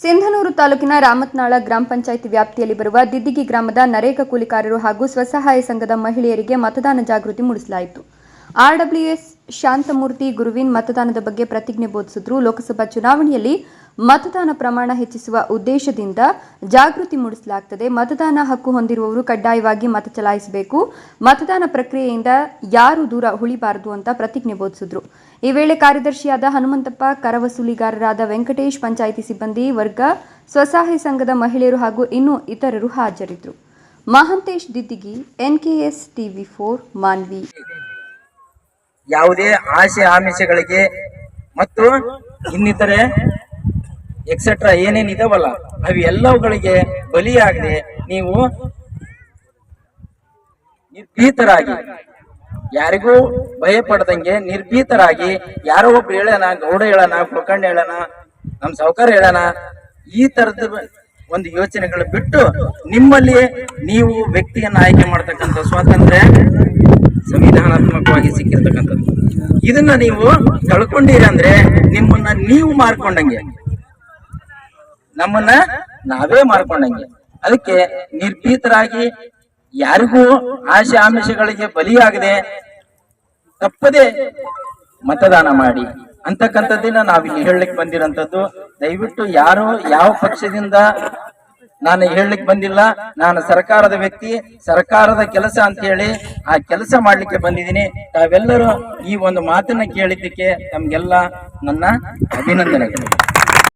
ಸಿಂಧನೂರು ತಾಲೂಕಿನ ರಾಮತ್ನಾಳ ಗ್ರಾಮ ಪಂಚಾಯಿತಿ ವ್ಯಾಪ್ತಿಯಲ್ಲಿ ಬರುವ ದಿದ್ದಿಗಿ ಗ್ರಾಮದ ನರೇಗಾ ಕೂಲಿಕಾರರು ಹಾಗೂ ಸ್ವಸಹಾಯ ಸಂಘದ ಮಹಿಳೆಯರಿಗೆ ಮತದಾನ ಜಾಗೃತಿ ಮೂಡಿಸಲಾಯಿತು. ಆರ್ಡಬ್ಲ್ಯೂಎಸ್ ಶಾಂತಮೂರ್ತಿ ಗುರುವಿನ್ ಮತದಾನದ ಬಗ್ಗೆ ಪ್ರತಿಜ್ಞೆ ಬೋಧಿಸಿದ್ರು. ಲೋಕಸಭಾ ಚುನಾವಣೆಯಲ್ಲಿ ಮತದಾನ ಪ್ರಮಾಣ ಹೆಚ್ಚಿಸುವ ಉದ್ದೇಶದಿಂದ ಜಾಗೃತಿ ಮೂಡಿಸಲಾಗುತ್ತದೆ ಮತದಾನ ಹಕ್ಕು ಹೊಂದಿರುವವರು ಕಡ್ಡಾಯವಾಗಿ ಮತ ಚಲಾಯಿಸಬೇಕು. ಮತದಾನ ಪ್ರಕ್ರಿಯೆಯಿಂದ ಯಾರು ದೂರ ಉಳಿಬಾರದು ಅಂತ ಪ್ರತಿಜ್ಞೆ ಬೋಧಿಸಿದ್ರು. ಈ ವೇಳೆ ಕಾರ್ಯದರ್ಶಿಯಾದ ಹನುಮಂತಪ್ಪ, ಕರವಸೂಲಿಗಾರರಾದ ವೆಂಕಟೇಶ್, ಪಂಚಾಯಿತಿ ಸಿಬ್ಬಂದಿ, ವರ್ಗ, ಸ್ವಸಹಾಯ ಸಂಘದ ಮಹಿಳೆಯರು ಹಾಗೂ ಇನ್ನೂ ಇತರರು ಹಾಜರಿದ್ದರು. Mahantesh Diddigi, NKS TV four, Manvi. ಯಾವುದೇ ಆಶೆ ಆಮಿಷಗಳಿಗೆ ಮತ್ತು ಇನ್ನಿತರೆ ಎಕ್ಸೆಟ್ರಾ ಏನೇನ್ ಇದಾವಲ್ಲ ಅವೆಲ್ಲವುಗಳಿಗೆ ಬಲಿಯಾಗದೆ ನೀವು ನಿರ್ಭೀತರಾಗಿ, ಯಾರಿಗೂ ಭಯ ಪಡ್ದಂಗೆ ನಿರ್ಭೀತರಾಗಿ, ಯಾರೋ ಒಬ್ರು ಹೇಳೋಣ, ಗೌಡ ಹೇಳೋಣ ಕುಳ್ಕಂಡು ಹೇಳೋಣ ನಮ್ ಸಾವುಕಾರ ಹೇಳೋಣ, ಈ ತರದ ಒಂದು ಯೋಚನೆಗಳು ಬಿಟ್ಟು ನಿಮ್ಮಲ್ಲಿ ನೀವು ವ್ಯಕ್ತಿಯನ್ನ ಆಯ್ಕೆ ಮಾಡ್ತಕ್ಕಂಥ ಸ್ವಾತಂತ್ರ್ಯ ಸಂವಿಧಾನಾತ್ಮಕವಾಗಿ ಸಿಕ್ಕಿರ್ತಕ್ಕಂಥದ್ದು. ಇದನ್ನ ನೀವು ಕಳ್ಕೊಂಡಿರಂದ್ರೆ ನಿಮ್ಮನ್ನ ನೀವು ಮಾರ್ಕೊಂಡಂಗೆ. ನಮ್ಮನ್ನ ನಾವೇ ಮಾಡ್ಕೊಂಡಂಗೆ. ಅದಕ್ಕೆ ನಿರ್ಭೀತರಾಗಿ ಯಾರಿಗೂ ಆಶೆ ಆಮಿಷಗಳಿಗೆ ಬಲಿಯಾಗದೆ ತಪ್ಪದೆ ಮತದಾನ ಮಾಡಿ. ಅಂತಕ್ಕಂಥದ್ದನ್ನ ನಾವಿಲ್ಲಿ ಹೇಳಲಿಕ್ಕೆ ಬಂದಿರೋಂಥದ್ದು. ದಯವಿಟ್ಟು ಯಾರು ಯಾವ ಪಕ್ಷದಿಂದ ನಾನು ಹೇಳಲಿಕ್ಕೆ ಬಂದಿಲ್ಲ. ನಾನು ಸರ್ಕಾರದ ವ್ಯಕ್ತಿ, ಸರ್ಕಾರದ ಕೆಲಸ ಅಂತ ಹೇಳಿ ಆ ಕೆಲಸ ಮಾಡಲಿಕ್ಕೆ ಬಂದಿದ್ದೀನಿ. ತಾವೆಲ್ಲರೂ ಈ ಒಂದು ಮಾತನ್ನ ಕೇಳಿದ್ದಕ್ಕೆ ತಮ್ಗೆಲ್ಲ ನನ್ನ ಅಭಿನಂದನೆಗಳು.